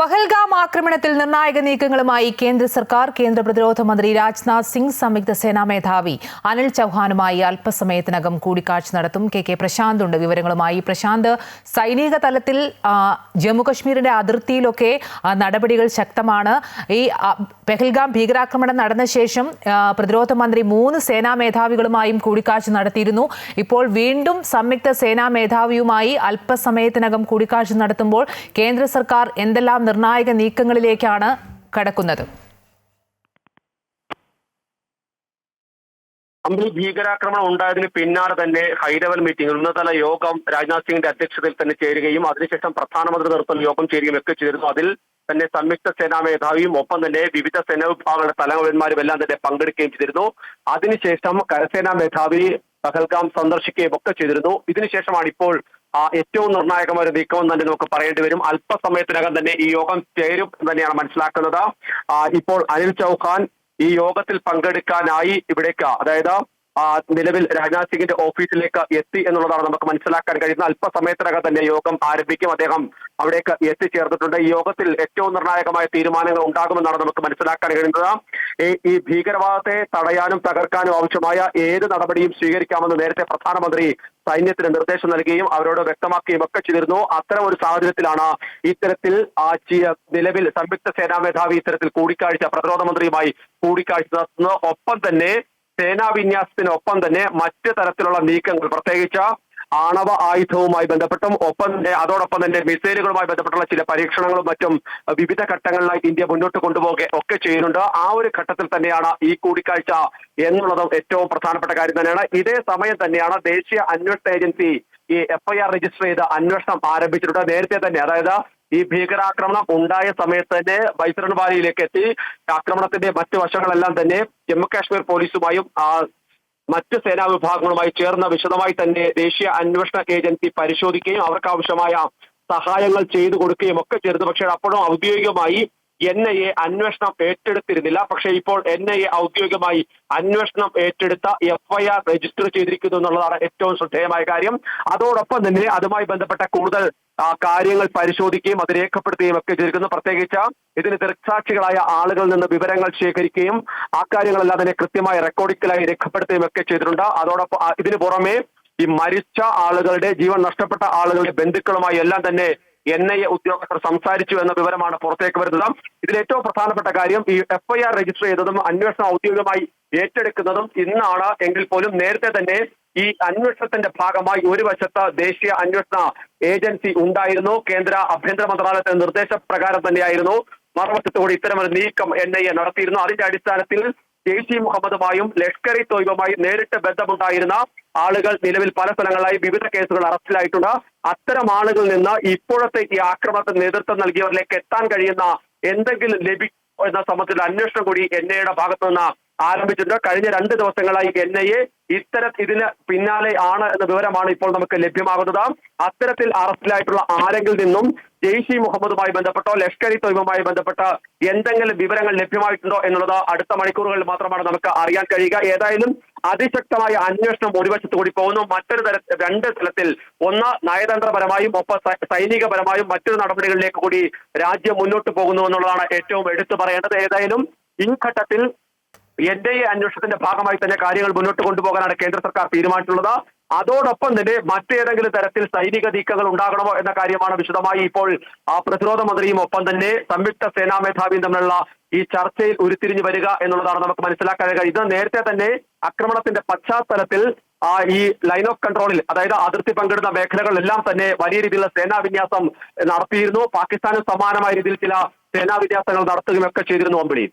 പഹൽഗാം ആക്രമണത്തിൽ നിർണായക നീക്കങ്ങളുമായി കേന്ദ്ര സർക്കാർ കേന്ദ്ര പ്രതിരോധ മന്ത്രി രാജ്നാഥ് സിംഗ് സംയുക്ത സേനാ മേധാവി അനിൽ ചൌഹാനുമായി അല്പസമയത്തിനകം കൂടിക്കാഴ്ച നടത്തും. കെ കെ പ്രശാന്ത് ഉണ്ട് വിവരങ്ങളുമായി. പ്രശാന്ത് സൈനിക തലത്തിൽ ജമ്മുകശ്മീരിന്റെ അതിർത്തിയിലൊക്കെ നടപടികൾ ശക്തമാണ്. ഈ പെഹൽഗാം ഭീകരാക്രമണം നടന്ന ശേഷം പ്രതിരോധ മന്ത്രി മൂന്ന് സേനാ മേധാവികളുമായും കൂടിക്കാഴ്ച നടത്തിയിരുന്നു. ഇപ്പോൾ വീണ്ടും സംയുക്ത സേനാ മേധാവിയുമായി അല്പസമയത്തിനകം കൂടിക്കാഴ്ച നടത്തുമ്പോൾ കേന്ദ്ര സർക്കാർ എന്തെല്ലാം നിർണായക നീക്കങ്ങളിലേക്കാണ് കടക്കുന്നത്. അമ്പിൽ ഭീകരാക്രമണം ഉണ്ടായതിന് പിന്നാലെ തന്നെ ഹൈലെവൽ മീറ്റിംഗ് ഉന്നതതല യോഗം രാജ്നാഥ് സിംഗിന്റെ അധ്യക്ഷതയിൽ തന്നെ ചേരുകയും അതിനുശേഷം പ്രധാനമന്ത്രി നേതൃത്വം യോഗം ചേരുകയും ഒക്കെ ചെയ്തിരുന്നു. അതിൽ തന്നെ സംയുക്ത സേനാ മേധാവിയും ഒപ്പം തന്നെ വിവിധ സേനാ വിഭാഗങ്ങളുടെ തലവന്മാരും എല്ലാം തന്നെ പങ്കെടുക്കുകയും ചെയ്തിരുന്നു. അതിനുശേഷം കരസേനാ മേധാവി പഹൽഗാം സന്ദർശിക്കുകയും ഒക്കെ ചെയ്തിരുന്നു. ഇതിനുശേഷമാണ് ഇപ്പോൾ ഏറ്റവും നിർണായകമായ ഒരു നീക്കം തന്നെ നമുക്ക് പറയേണ്ടി വരും. അല്പസമയത്തിനകം തന്നെ ഈ യോഗം ചേരും എന്ന് തന്നെയാണ് മനസ്സിലാക്കുന്നത്. ഇപ്പോൾ അനിൽ ചൗഹാൻ ഈ യോഗത്തിൽ പങ്കെടുക്കാനായി ഇവിടേക്ക് അതായത് നിലവിൽ രാജ്നാഥ് സിംഗിന്റെ ഓഫീസിലേക്ക് എത്തി എന്നുള്ളതാണ് നമുക്ക് മനസ്സിലാക്കാൻ കഴിയുന്നത്. അല്പസമയത്തിനകം തന്നെ യോഗം ആരംഭിക്കും. അദ്ദേഹം അവിടേക്ക് എത്തിച്ചേർന്നിട്ടുണ്ട്. ഈ യോഗത്തിൽ ഏറ്റവും നിർണായകമായ തീരുമാനങ്ങൾ ഉണ്ടാകുമെന്നാണ് നമുക്ക് മനസ്സിലാക്കാൻ കഴിയുന്നത്. ഈ- ഭീകരവാദത്തെ തടയാനും തകർക്കാനും ആവശ്യമായ ഏത് നടപടിയും സ്വീകരിക്കാമെന്ന് നേരത്തെ പ്രധാനമന്ത്രി സൈന്യത്തിന് നിർദ്ദേശം നൽകുകയും അവരോട് വ്യക്തമാക്കുകയും ഒക്കെ ചെയ്തിരുന്നു. അത്തരം ഒരു സാഹചര്യത്തിലാണ് ഇത്തരത്തിൽ നിലവിൽ സംയുക്ത സേനാ മേധാവി ഇത്തരത്തിൽ കൂടിക്കാഴ്ച പ്രതിരോധ മന്ത്രിയുമായി കൂടിക്കാഴ്ച നടത്തുന്നത്. ഒപ്പം തന്നെ സേനാ വിന്യാസത്തിനൊപ്പം തന്നെ മറ്റ് തരത്തിലുള്ള നീക്കങ്ങൾ. പ്രത്യേകിച്ച് ആണവ ആയുധവുമായി ബന്ധപ്പെട്ടും ഒപ്പം അതോടൊപ്പം തന്നെ മിസൈലുകളുമായി ബന്ധപ്പെട്ടുള്ള ചില പരീക്ഷണങ്ങളും മറ്റും വിവിധ ഘട്ടങ്ങളിലായി ഇന്ത്യ മുന്നോട്ട് കൊണ്ടുപോകുക ഒക്കെ ചെയ്യുന്നുണ്ട്. ആ ഒരു ഘട്ടത്തിൽ തന്നെയാണ് ഈ കൂടിക്കാഴ്ച എന്നുള്ളതും ഏറ്റവും പ്രധാനപ്പെട്ട കാര്യം തന്നെയാണ്. ഇതേ സമയം തന്നെയാണ് ദേശീയ അന്വേഷണ ഏജൻസി ഈ എഫ്ഐആർ രജിസ്റ്റർ ചെയ്ത് അന്വേഷണം ആരംഭിച്ചിട്ടുണ്ട്. നേരത്തെ തന്നെ അതായത് ഈ ഭീകരാക്രമണം ഉണ്ടായ സമയത്ത് തന്നെ ബൈസരൺ വാലിയിലേക്ക് എത്തി. ആക്രമണത്തിന്റെ മറ്റു വശങ്ങളെല്ലാം തന്നെ ജമ്മു കാശ്മീർ പോലീസുമായും മറ്റ് സേനാ വിഭാഗങ്ങളുമായി ചേർന്ന് വിശദമായി തന്നെ ദേശീയ അന്വേഷണ ഏജൻസി പരിശോധിക്കുകയും അവർക്ക് ആവശ്യമായ സഹായങ്ങൾ ചെയ്തു കൊടുക്കുകയും ഒക്കെ ചെയ്തു പക്ഷേ അപ്പോഴും ഔദ്യോഗികമായി എൻ ഐ എ അന്വേഷണം ഏറ്റെടുത്തിരുന്നില്ല. പക്ഷേ ഇപ്പോൾ എൻ ഐ എ ഔദ്യോഗികമായി അന്വേഷണം ഏറ്റെടുത്ത എഫ്ഐആർ രജിസ്റ്റർ ചെയ്തിരിക്കുന്നു എന്നുള്ളതാണ് ഏറ്റവും ശ്രദ്ധേയമായ കാര്യം. അതോടൊപ്പം തന്നെ അതുമായി ബന്ധപ്പെട്ട കൂടുതൽ കാര്യങ്ങൾ പരിശോധിക്കുകയും അത് രേഖപ്പെടുത്തുകയും ഒക്കെ ചെയ്തിരിക്കുന്നു. പ്രത്യേകിച്ച് ഇതിന് ദൃക്സാക്ഷികളായ ആളുകളിൽ നിന്ന് വിവരങ്ങൾ ശേഖരിക്കുകയും ആ കാര്യങ്ങളെല്ലാം തന്നെ കൃത്യമായ റെക്കോർഡിക്കലായി രേഖപ്പെടുത്തുകയും ഒക്കെ ചെയ്തിട്ടുണ്ട്. അതോടൊപ്പം ഇതിനു പുറമെ ഈ മരിച്ച ആളുകളുടെ ജീവൻ നഷ്ടപ്പെട്ട ആളുകളുടെ ബന്ധുക്കളുമായി എല്ലാം തന്നെ എൻ ഐ എ ഉദ്യോഗസ്ഥർ സംസാരിച്ചു എന്ന വിവരമാണ് പുറത്തേക്ക് വരുന്നത്. ഇതിൽ ഏറ്റവും പ്രധാനപ്പെട്ട കാര്യം ഈ എഫ്ഐആർ രജിസ്റ്റർ ചെയ്തതും അന്വേഷണം ഔദ്യോഗികമായി ഏറ്റെടുക്കുന്നതും ഇന്നാണ് എങ്കിൽ പോലും നേരത്തെ തന്നെ ഈ അന്വേഷണത്തിന്റെ ഭാഗമായി ഒരു വശത്ത് ദേശീയ അന്വേഷണ ഏജൻസി ഉണ്ടായിരുന്നു. കേന്ദ്ര ആഭ്യന്തര മന്ത്രാലയത്തിന്റെ നിർദ്ദേശപ്രകാരം തന്നെയായിരുന്നു. മറുവശത്തുകൂടി ഇത്തരമൊരു നീക്കം എൻ ഐ എ നടത്തിയിരുന്നു. അതിന്റെ അടിസ്ഥാനത്തിൽ ജെയ്ഷി മുഹമ്മദുമായും ലഷ്കർ ഇ തൊയ്ബുമായും നേരിട്ട് ബന്ധമുണ്ടായിരുന്ന ആളുകൾ നിലവിൽ പല സ്ഥലങ്ങളിലായി വിവിധ കേസുകൾ അറസ്റ്റിലായിട്ടുണ്ട്. അത്തരം ആളുകളിൽ നിന്ന് ഇപ്പോഴത്തെ ഈ ആക്രമണത്തിന് നേതൃത്വം നൽകിയവരിലേക്ക് എത്താൻ കഴിയുന്ന എന്തെങ്കിലും ലഭിക്കും എന്ന സംബന്ധിച്ചുള്ള അന്വേഷണം കൂടി എൻ ഐയുടെ ഭാഗത്തു നിന്ന് ആരംഭിച്ചിട്ടുണ്ട്. കഴിഞ്ഞ രണ്ട് ദിവസങ്ങളായി എൻ ഐ എ ഇത്തരം ഇതിന് പിന്നാലെ ആണ് എന്ന വിവരമാണ് ഇപ്പോൾ നമുക്ക് ലഭ്യമാകുന്നത്. അത്തരത്തിൽ അറസ്റ്റിലായിട്ടുള്ള ആരെങ്കിൽ നിന്നും ജെയ്ഷി മുഹമ്മദുമായി ബന്ധപ്പെട്ടോ ലഷ്കർ ഇ തൊയ്ബുമായി ബന്ധപ്പെട്ട എന്തെങ്കിലും വിവരങ്ങൾ ലഭ്യമായിട്ടുണ്ടോ എന്നുള്ളത് അടുത്ത മണിക്കൂറുകളിൽ മാത്രമാണ് നമുക്ക് അറിയാൻ കഴിയുക. ഏതായാലും അതിശക്തമായ അന്വേഷണം ഒരു വശത്ത് കൂടി പോകുന്നു. മറ്റൊരു തര രണ്ട് തലത്തിൽ ഒന്ന് നയതന്ത്രപരമായും ഒപ്പം സൈനികപരമായും മറ്റൊരു നടപടികളിലേക്ക് കൂടി രാജ്യം മുന്നോട്ട് പോകുന്നു എന്നുള്ളതാണ് ഏറ്റവും എടുത്തു പറയേണ്ടത്. ഏതായാലും ഈ ഘട്ടത്തിൽ എൻ ഐ എ അന്വേഷണത്തിന്റെ ഭാഗമായി തന്നെ കാര്യങ്ങൾ മുന്നോട്ട് കൊണ്ടുപോകാനാണ് കേന്ദ്ര സർക്കാർ തീരുമാനിച്ചിട്ടുള്ളത്. അതോടൊപ്പം തന്നെ മറ്റേതെങ്കിലും തരത്തിൽ സൈനിക നീക്കങ്ങൾ ഉണ്ടാകണമോ എന്ന കാര്യമാണ് വിശദമായി ഇപ്പോൾ ആ പ്രതിരോധ മന്ത്രിയും ഒപ്പം തന്നെ സംയുക്ത സേനാ മേധാവിയും തമ്മിലുള്ള ഈ ചർച്ചയിൽ ഉരുത്തിരിഞ്ഞു വരിക എന്നുള്ളതാണ് നമുക്ക് മനസ്സിലാക്കാൻ ഇത് നേരത്തെ തന്നെ ആക്രമണത്തിന്റെ പശ്ചാത്തലത്തിൽ ആ ഈ ലൈൻ ഓഫ് കൺട്രോളിൽ അതായത് അതിർത്തി പങ്കിടുന്ന മേഖലകളിലെല്ലാം തന്നെ വലിയ രീതിയിലുള്ള സേനാ വിന്യാസം നടത്തിയിരുന്നു. പാകിസ്ഥാനും സമാനമായ രീതിയിൽ ചില സേനാ വിന്യാസങ്ങൾ നടത്തുകയും ഒക്കെ ചെയ്തിരുന്നു അമ്പിളി.